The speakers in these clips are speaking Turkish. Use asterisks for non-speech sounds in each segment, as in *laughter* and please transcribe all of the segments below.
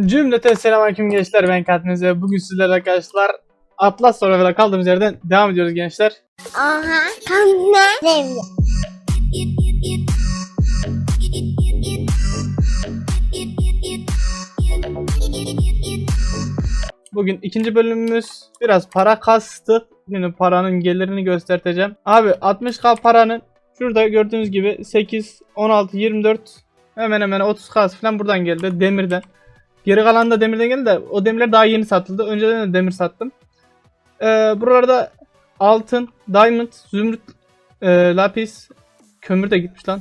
Cümleten selamünaleyküm gençler ben Katnize. Bugün sizlerle arkadaşlar Atlas Survival'a kaldığımız yerden devam ediyoruz gençler. Aha. Kanne. Devre. Bugün ikinci bölümümüz biraz para kastık. Yine paranın gelirini göstereceğim. Abi 60k paranın şurada gördüğünüz gibi 8, 16, 24 hemen hemen 30k falan buradan geldi demirden. Geri kalan da demirden geldi de o demirler daha yeni satıldı. Önceden de demir sattım. Ee, buralarda altın, diamond, zümrüt, e, lapis, kömür de gitmiş lan.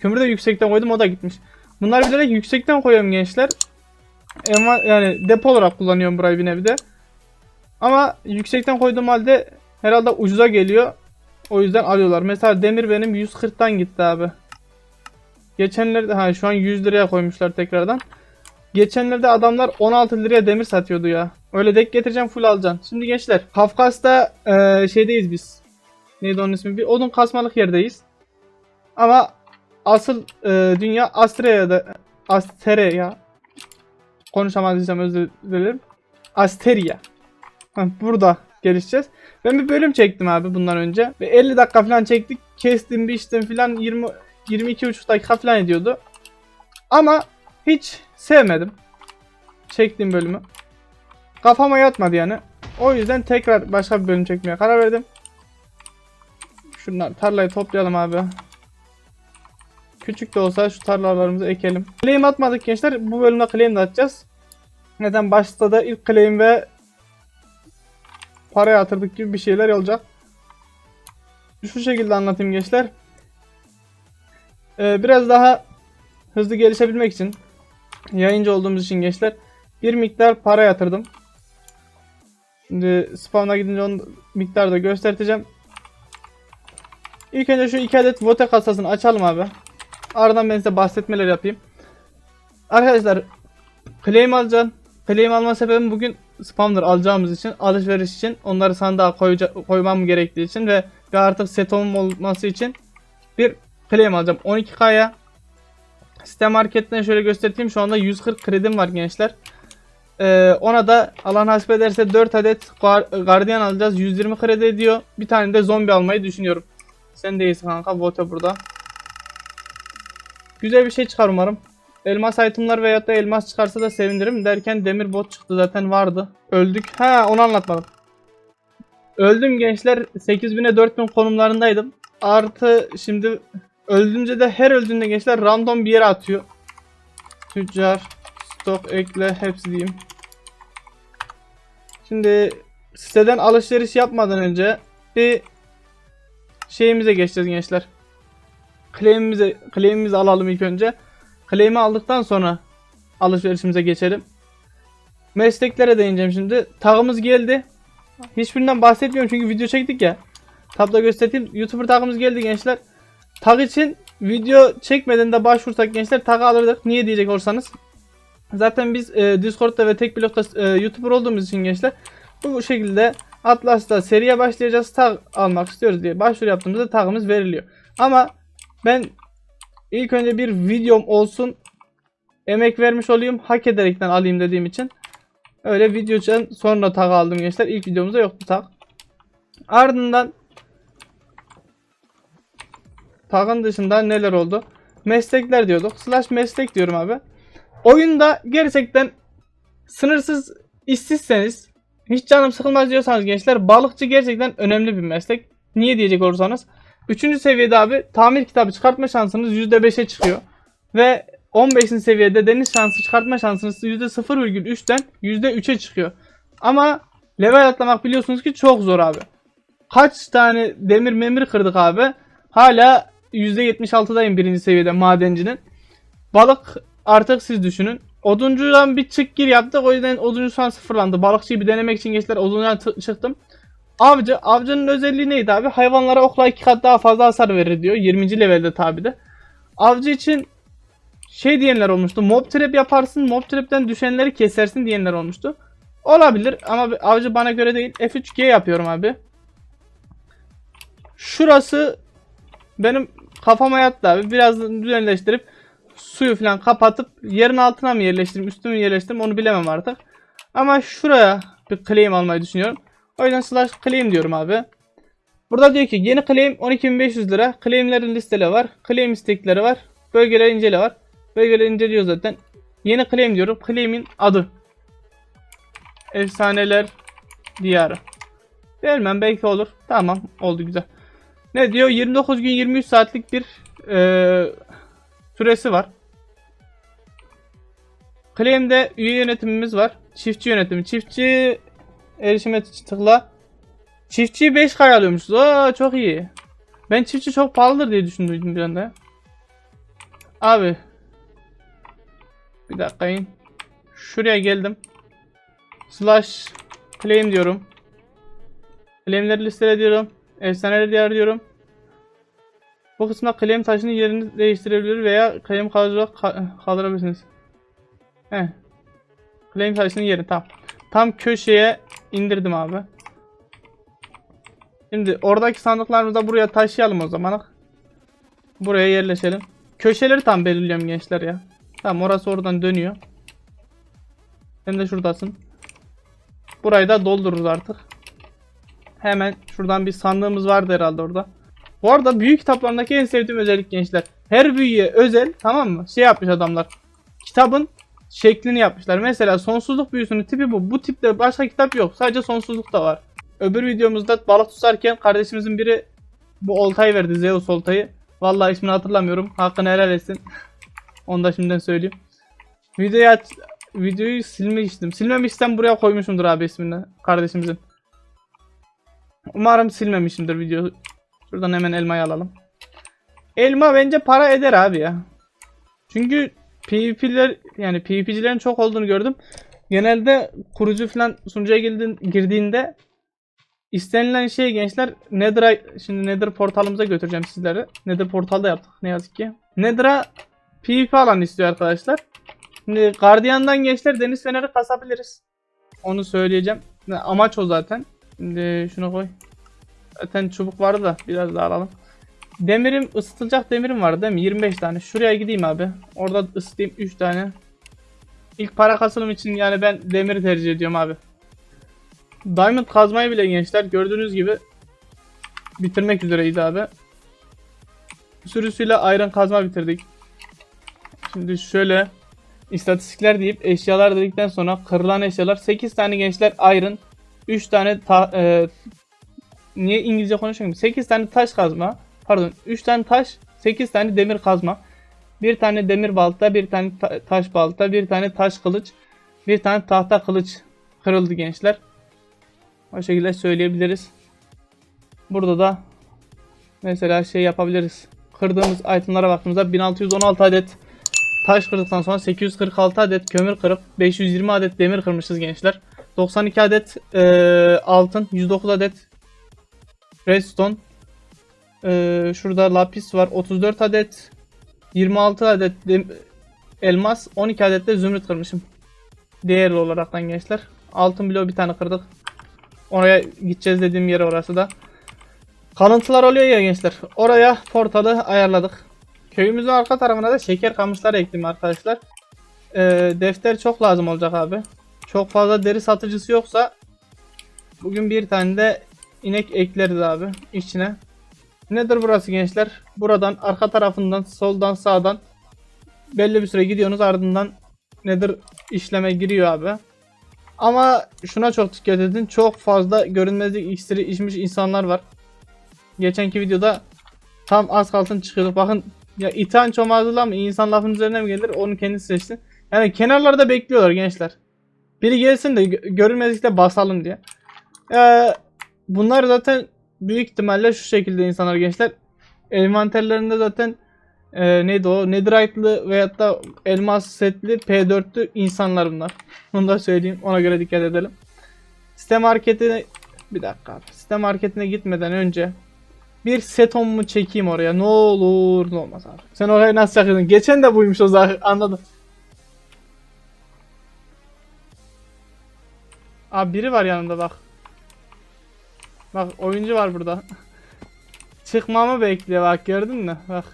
Kömür de yüksekten koydum o da gitmiş. Bunları bilerek yüksekten koyuyorum gençler. Enva- yani depo olarak kullanıyorum burayı bir nevi. Ama yüksekten koyduğum halde herhalde ucuza geliyor. O yüzden alıyorlar. Mesela demir benim 140'tan gitti abi. Geçenlerde ha şu an 100 liraya koymuşlar tekrardan. Geçenlerde adamlar 16 liraya demir satıyordu ya. Öyle denk getireceğim full alacaksın. Şimdi gençler Kafkas'ta eee, şeydeyiz biz. Neydi onun ismi? Bir odun kasmalık yerdeyiz. Ama asıl eee, dünya Astrea'da Asteria konuşamadıysam özür dilerim. Asteria. Burada gelişeceğiz. Ben bir bölüm çektim abi bundan önce. Ve 50 dakika falan çektik. Kestim, biçtim falan 20 22,5 dakika falan ediyordu. Ama hiç sevmedim. Çektiğim bölümü. Kafama yatmadı yani. O yüzden tekrar başka bir bölüm çekmeye karar verdim. Şunlar tarlayı toplayalım abi. Küçük de olsa şu tarlalarımızı ekelim. Claim atmadık gençler. Bu bölümde claim de atacağız. Neden? Başta da ilk claim ve para yatırdık gibi bir şeyler olacak. Şu şekilde anlatayım gençler. Ee, biraz daha hızlı gelişebilmek için yayıncı olduğumuz için gençler bir miktar para yatırdım. Şimdi spawn'a gidince onun miktarı da göstereceğim. İlk önce şu iki adet vote kasasını açalım abi. Ardından ben size bahsetmeler yapayım. Arkadaşlar claim alacağım. Claim alma sebebim bugün spawner alacağımız için, alışveriş için, onları sandığa koyca- koymam gerektiği için ve bir artık setomum olması için bir claim alacağım. 12K'ya Site marketten şöyle göstereyim. Şu anda 140 kredim var gençler. Ee, ona da alan hasip ederse 4 adet gar- gardiyan alacağız. 120 kredi ediyor. Bir tane de zombi almayı düşünüyorum. Sen de iyisin kanka. Vote burada. Güzel bir şey çıkar umarım. Elmas itemlar veyahut da elmas çıkarsa da sevinirim derken demir bot çıktı zaten vardı. Öldük. Ha onu anlatmadım. Öldüm gençler. 8000'e 4000 konumlarındaydım. Artı şimdi öldüğünce de her öldüğünde gençler random bir yere atıyor. Tüccar, stok ekle hepsi diyeyim. Şimdi siteden alışveriş yapmadan önce bir şeyimize geçeceğiz gençler. Claim'imize claim'imizi alalım ilk önce. Claim'i aldıktan sonra alışverişimize geçelim. Mesleklere değineceğim şimdi. Tagımız geldi. Hiçbirinden bahsetmiyorum çünkü video çektik ya. Tabda göstereyim. YouTuber tagımız geldi gençler. Tag için video çekmeden de başvursak gençler tag alırdık. Niye diyecek olursanız. Zaten biz e, Discord'da ve tek blokta e, YouTuber olduğumuz için gençler bu şekilde Atlas'ta seriye başlayacağız. Tag almak istiyoruz diye başvuru yaptığımızda tagımız veriliyor. Ama ben ilk önce bir videom olsun emek vermiş olayım hak ederekten alayım dediğim için öyle video için sonra tag aldım gençler. İlk videomuzda yoktu tag. Ardından tagın dışında neler oldu? Meslekler diyorduk. Slash meslek diyorum abi. Oyunda gerçekten sınırsız işsizseniz hiç canım sıkılmaz diyorsanız gençler balıkçı gerçekten önemli bir meslek. Niye diyecek olursanız. Üçüncü seviyede abi tamir kitabı çıkartma şansınız %5'e çıkıyor. Ve 15. seviyede deniz şansı çıkartma şansınız %0,3'ten %3'e çıkıyor. Ama level atlamak biliyorsunuz ki çok zor abi. Kaç tane demir memir kırdık abi. Hala %76'dayım birinci seviyede madencinin. Balık artık siz düşünün. Oduncudan bir çık gir yaptık. O yüzden oduncu şu an sıfırlandı. Balıkçıyı bir denemek için gençler oduncudan çıktım. Avcı. Avcının özelliği neydi abi? Hayvanlara okla iki kat daha fazla hasar verir diyor. 20. levelde tabi de. Avcı için şey diyenler olmuştu. Mob trap yaparsın. Mob trap'ten düşenleri kesersin diyenler olmuştu. Olabilir ama avcı bana göre değil. F3G yapıyorum abi. Şurası benim kafama yattı abi. Biraz düzenleştirip suyu falan kapatıp yerin altına mı yerleştireyim üstüne mi yerleştireyim onu bilemem artık. Ama şuraya bir claim almayı düşünüyorum. O yüzden slash claim diyorum abi. Burada diyor ki yeni claim 12.500 lira. Claimlerin listeleri var. Claim istekleri var. Bölgeler incele var. Bölgeler inceliyor zaten. Yeni claim diyorum. Claim'in adı. Efsaneler diyarı. Bilmem belki olur. Tamam oldu güzel. Ne diyor? 29 gün 23 saatlik bir eee, süresi var. Claim'de üye yönetimimiz var. Çiftçi yönetimi. Çiftçi erişime tıkla. Çiftçiyi 5K alıyormuşuz. Aa çok iyi. Ben çiftçi çok pahalıdır diye düşündüm bir anda. Abi. Bir dakika in. Şuraya geldim. Slash claim diyorum. Claimleri listele diyorum. Efsaneleri diğer diyorum. Bu kısımda claim taşının yerini değiştirebilir veya claim kaldırarak ka- kaldırabilirsiniz. Heh. Claim taşının yeri tam. Tam köşeye indirdim abi. Şimdi oradaki sandıklarımızı da buraya taşıyalım o zaman. Buraya yerleşelim. Köşeleri tam belirliyorum gençler ya. Tamam orası oradan dönüyor. Sen de şuradasın. Burayı da doldururuz artık. Hemen şuradan bir sandığımız vardı herhalde orada. Bu arada büyük kitaplarındaki en sevdiğim özellik gençler. Her büyüye özel tamam mı? Şey yapmış adamlar. Kitabın şeklini yapmışlar. Mesela sonsuzluk büyüsünün tipi bu. Bu tipte başka kitap yok. Sadece sonsuzluk da var. Öbür videomuzda balık tutarken kardeşimizin biri bu oltayı verdi. Zeus oltayı. Vallahi ismini hatırlamıyorum. Hakkını helal etsin. *laughs* Onu da şimdiden söyleyeyim. Videoyu videoyu silmiştim. Silmemişsem buraya koymuşumdur abi ismini kardeşimizin. Umarım silmemişimdir videoyu. Şuradan hemen elmayı alalım. Elma bence para eder abi ya. Çünkü PvP'ler yani PvP'cilerin çok olduğunu gördüm. Genelde kurucu falan sunucuya girdiğin- girdiğinde istenilen şey gençler Nether'a şimdi Nether portalımıza götüreceğim sizleri. Nether portalda yaptık ne yazık ki. Nether'a PvP alan istiyor arkadaşlar. Şimdi Guardian'dan gençler deniz feneri kasabiliriz. Onu söyleyeceğim. Amaç o zaten. Şimdi şunu koy. Zaten çubuk vardı da biraz daha alalım. Demirim ısıtılacak demirim vardı değil mi? 25 tane. Şuraya gideyim abi. Orada ısıtayım 3 tane. İlk para kasılım için yani ben demiri tercih ediyorum abi. Diamond kazmayı bile gençler gördüğünüz gibi bitirmek üzereyiz abi. Sürüsüyle iron kazma bitirdik. Şimdi şöyle istatistikler deyip eşyalar dedikten sonra kırılan eşyalar 8 tane gençler iron 3 tane ta- e, niye İngilizce konuşuyorum? 8 tane taş kazma pardon 3 tane taş 8 tane demir kazma bir tane demir balta bir tane ta- taş balta bir tane taş kılıç bir tane tahta kılıç kırıldı gençler. O şekilde söyleyebiliriz. Burada da mesela şey yapabiliriz. Kırdığımız itemlara baktığımızda 1616 adet taş kırdıktan sonra 846 adet kömür kırıp 520 adet demir kırmışız gençler. 92 adet eee, altın, 109 adet redstone. Eee, şurada lapis var 34 adet, 26 adet elmas, 12 adet de zümrüt kırmışım. Değerli olaraktan gençler. Altın bloğu bir tane kırdık. Oraya gideceğiz dediğim yer orası da. Kalıntılar oluyor ya gençler. Oraya portalı ayarladık. Köyümüzün arka tarafına da şeker kamışları ektim arkadaşlar. Ee, defter çok lazım olacak abi. Çok fazla deri satıcısı yoksa bugün bir tane de inek ekleriz abi içine. Nedir burası gençler? Buradan arka tarafından soldan sağdan belli bir süre gidiyorsunuz ardından nedir işleme giriyor abi. Ama şuna çok dikkat edin. Çok fazla görünmezlik iksiri içmiş insanlar var. Geçenki videoda tam az kalsın çıkıyorduk. Bakın ya iten çomazlılar mı insan lafın üzerine mi gelir onu kendisi seçsin. Yani kenarlarda bekliyorlar gençler. Biri gelsin de gö- görünmezlikte basalım diye. Ee, bunlar zaten büyük ihtimalle şu şekilde insanlar gençler. Envanterlerinde zaten e, neydi o? Netherite'lı veyahut da elmas setli P4'lü insanlar bunlar. Bunu da söyleyeyim. Ona göre dikkat edelim. Site marketine bir dakika abi. Site marketine gitmeden önce bir seton mu çekeyim oraya. Ne olur ne olmaz abi. Sen oraya nasıl çakıyordun? Geçen de buymuş o zaten. Anladım. Abi biri var yanında bak. Bak oyuncu var burada. Çıkmamı bekliyor bak gördün mü? Bak.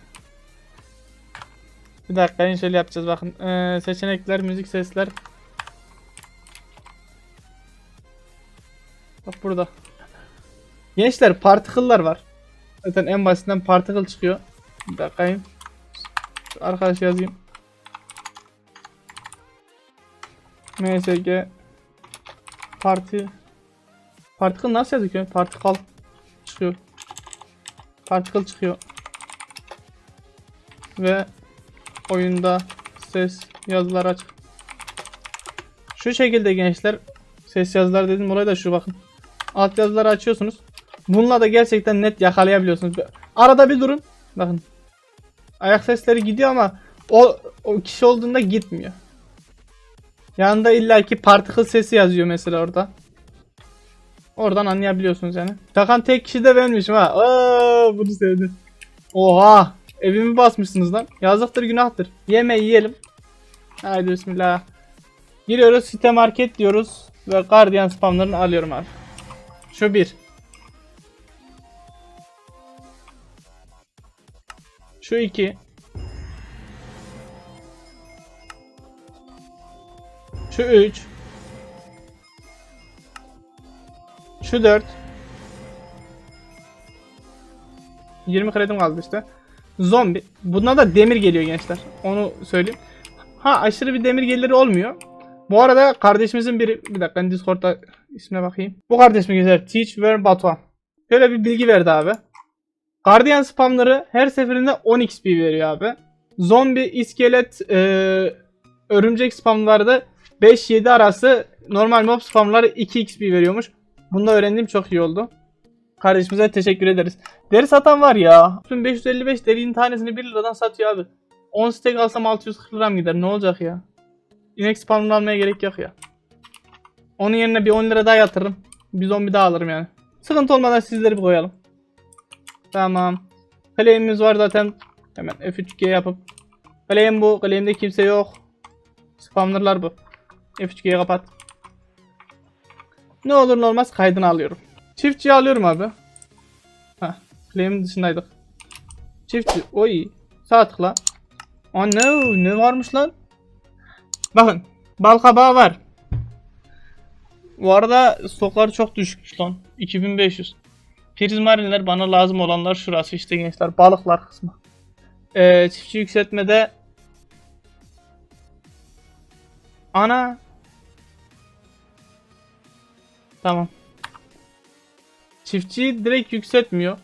Bir dakika yine şöyle yapacağız bakın. Ee, seçenekler, müzik sesler. Bak burada. Gençler particle'lar var. Zaten en basitinden particle çıkıyor. Bir dakika. Şu Arkadaş yazayım. MSG Parti Particle nasıl yazıyor? Particle çıkıyor. Particle çıkıyor. Ve oyunda ses yazılar aç. Şu şekilde gençler ses yazılar dedim olay da şu bakın. Alt yazıları açıyorsunuz. Bununla da gerçekten net yakalayabiliyorsunuz. Arada bir durun. Bakın. Ayak sesleri gidiyor ama o, o kişi olduğunda gitmiyor. Yanında illaki particle sesi yazıyor mesela orada. Oradan anlayabiliyorsunuz yani. Takan tek kişi de benmişim ha. Aa, bunu sevdim. Oha. Evimi basmışsınız lan. Yazıktır günahtır. Yeme yiyelim. Haydi bismillah. Giriyoruz site market diyoruz. Ve gardiyan spamlarını alıyorum abi. Şu bir. Şu iki. Şu 3 Şu 4 20 kredim kaldı işte. Zombi. Buna da demir geliyor gençler. Onu söyleyeyim. Ha aşırı bir demir geliri olmuyor. Bu arada kardeşimizin biri... Bir dakika ben Discord'da ismine bakayım. Bu kardeşim güzel. Teach Ver Batuhan. Şöyle bir bilgi verdi abi. Guardian spamları her seferinde 10 XP veriyor abi. Zombi, iskelet, eee, örümcek spamları da 5-7 arası normal mob spamları 2 XP veriyormuş. Bunu da öğrendiğim çok iyi oldu. Kardeşimize teşekkür ederiz. Deri satan var ya. 555 derinin tanesini 1 liradan satıyor abi. 10 steak alsam 640 liram gider. Ne olacak ya? İnek spamını almaya gerek yok ya. Onun yerine bir 10 lira daha yatırırım. Bir zombi daha alırım yani. Sıkıntı olmadan sizleri bir koyalım. Tamam. Claim'imiz var zaten. Hemen F3G yapıp. Claim bu. Claim'de kimse yok. Spamlarlar bu. F3G'yi kapat. Ne olur ne olmaz kaydını alıyorum. Çiftçiyi alıyorum abi. Heh. Claim'in dışındaydık. Çiftçi. Oy. Sağ tıkla. Aa ne? Ne varmış lan? Bakın. Bal kabağı var. Bu arada stokları çok düşükmüş lan. 2500. Prizmarinler bana lazım olanlar şurası işte gençler. Balıklar kısmı. Ee, çiftçi yükseltmede Ana. Tamam. Çiftçiyi direkt yükseltmiyor.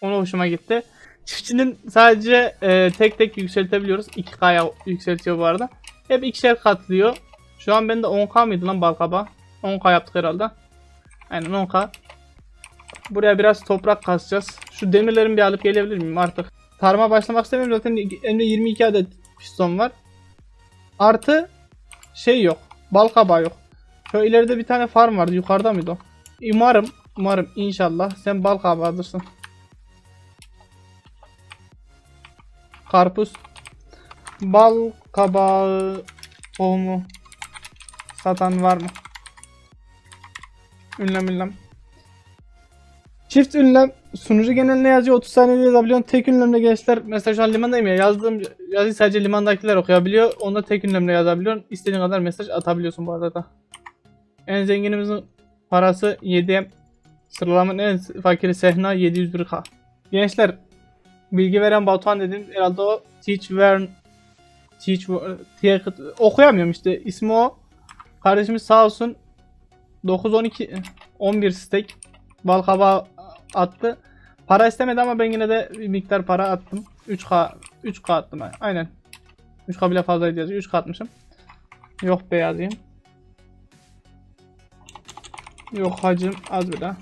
Onu hoşuma gitti. Çiftçinin sadece e, tek tek yükseltebiliyoruz. 2K'ya yükseltiyor bu arada. Hep ikişer katlıyor. Şu an bende 10K mıydı lan balkaba? 10K yaptık herhalde. Aynen 10K. Buraya biraz toprak kazacağız. Şu demirlerimi bir alıp gelebilir miyim artık? Tarıma başlamak istemiyorum. Zaten elimde 22 adet piston var. Artı şey yok. Bal kabağı yok. Şu ileride bir tane farm vardı. Yukarıda mıydı o? Umarım, umarım inşallah sen bal kabağı alırsın. Karpuz. Bal kabağı tohumu satan var mı? Ünlem ünlem. Çift ünlem sunucu geneline yazıyor 30 saniyede yazabiliyorsun. Tek ünlemle gençler mesela şu an limandayım ya yazdığım yazıyı sadece limandakiler okuyabiliyor. Onda tek ünlemle yazabiliyorsun. İstediğin kadar mesaj atabiliyorsun bu arada. En zenginimizin parası 7 Sıralamanın en fakiri Sehna 701k. Gençler bilgi veren Batuhan dedim. Herhalde o Teach Wern Teach diye okuyamıyorum işte. ismi o. Kardeşimiz sağ olsun 9 12 11 stack bal kabağı attı. Para istemedi ama ben yine de bir miktar para attım. 3K 3K attım. Aynen. 3K bile fazlaydı yazıyor. 3K atmışım. Yok be yazayım. Yok hacım az bir daha.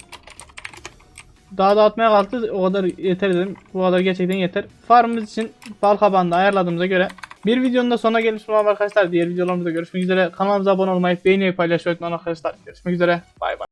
Da atmaya kalktı. O kadar yeter dedim. Bu kadar gerçekten yeter. Farmımız için bal kabağını da ayarladığımıza göre bir videonun da sonuna gelmiş bulunmaktayım arkadaşlar. Diğer videolarımızda görüşmek üzere. Kanalımıza abone olmayı, beğenmeyi paylaşmayı unutmayın arkadaşlar. Görüşmek üzere. Bay bay.